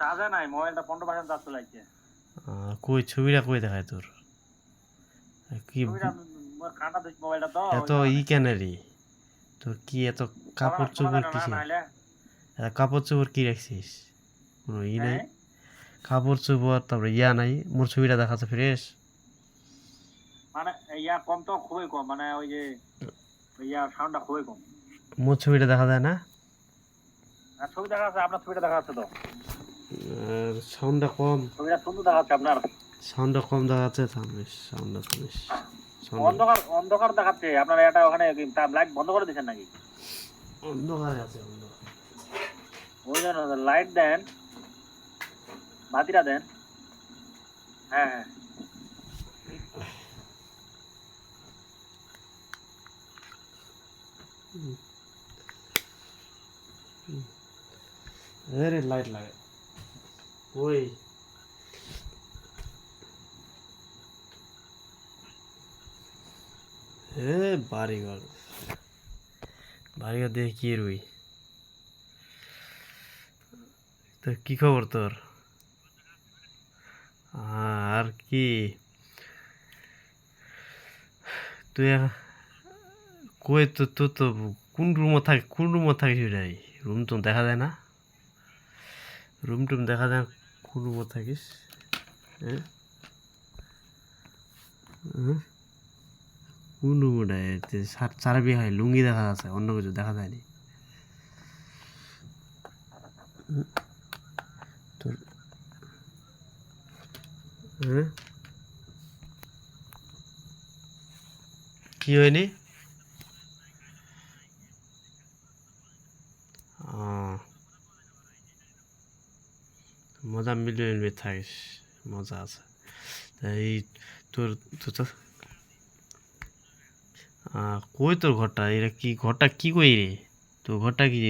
চার্জে নাই মোবাইলটা পনেরো পার্সেন্ট চার্জ চলে কই ছবিটা কই দেখায় তোর? কি কাটা দিচ্ছি মোবাইলটা তো এত ই কেন রে? তোর কি এত কাপড় চোপড় কিসে এত কাপড় চোপড় কি রাখছিস? কোনো ই নাই? হ্যাঁ? কাপড় চোপড় তারপরে ইয়া নাই? মোর ছবিটা দেখাচ্ছে ফ্রেশ? মানে ইয়া কম তো খুবই কম মানে ওই যে ইয়া সাউন্ডটা খুবই কম। মোর ছবিটা দেখা যায় না? আর ছবি দেখা যাচ্ছে আপনার ছবিটা দেখা যাচ্ছে তো। সাউন্ডটা কম। সাউন্ডটা কম দেখা যাচ্ছে থামিস সাউন্ডটা থামিস অন্ধকার অন্ধকার দেখাচ্ছে। আপনার এটা ওখানে লাইট বন্ধ করে দিচ্ছেন নাকি? অন্ধকারে আছে ওই জন্য লাইট দেন বাতিটা দেন। হ্যাঁ হ্যাঁ। আরে লাইট লাগে ওই। এ, বাড়িঘর। বাড়িঘর দেখে কি রুই? তো কি খবর তোর? আর কি? তুই কই তো তোর তো কোন রুমও থাকে, কোন রুমও থাকিস রে? রুম তো দেখা যায় না। রুম টুম দেখা যায় রুমও থাকিস। হ্যাঁ? হ্যাঁ? কোন রুম ওটা চারবি হয়, লুঙ্গি দেখা যাচ্ছে অন্য কিছু দেখা যায়নি। হ্যাঁ? কি হয়নি? মজা মিলিয়ে মিলিয়ে থাকিস মজা আছে। তা এই তোর তো আহ, কই তোর ঘরটা? এটা কি ঘরটা কি কই রে? তোর ঘরটা কি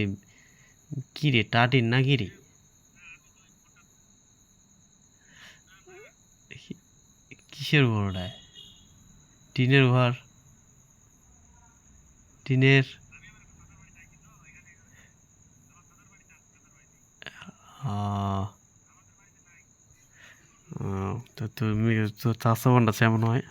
কি রে টাটির না কি রে কিসের ঘর ওটা টিনের ঘর? টিনের? আহ, তো তুমি তো চাষও বান্ডা এমন হয়।